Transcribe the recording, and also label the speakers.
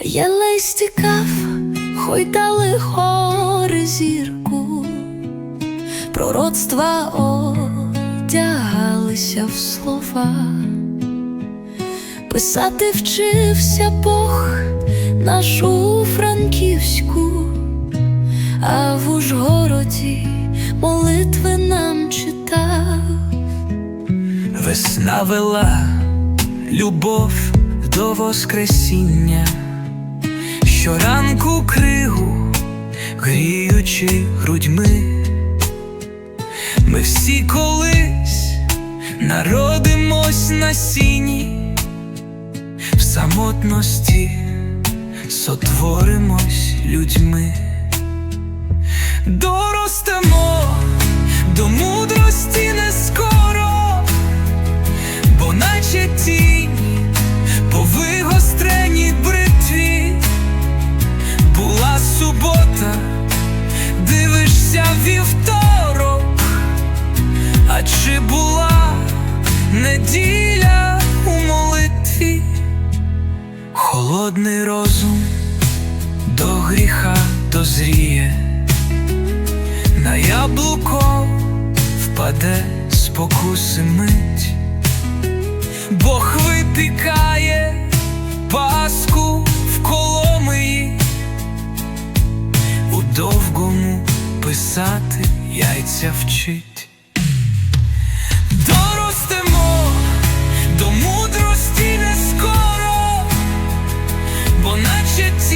Speaker 1: Я ледь стікав, хойдали гори зірку, пророцтва одягалися в слова, писати вчився Бог нашу франківську, а в Ужгороді молитви нам читав.
Speaker 2: Весна вела любов до Воскресіння, щоранку кригу, гріючи грудьми, ми всі колись народимось на сіні, в самотності сотворимось людьми, доростемо а чи була неділя у молитві, холодний розум до гріха дозріє, на яблуко впаде спокуси мить. Бог випікає паску в Коломиї, у довгому писати яйця вчить. should see.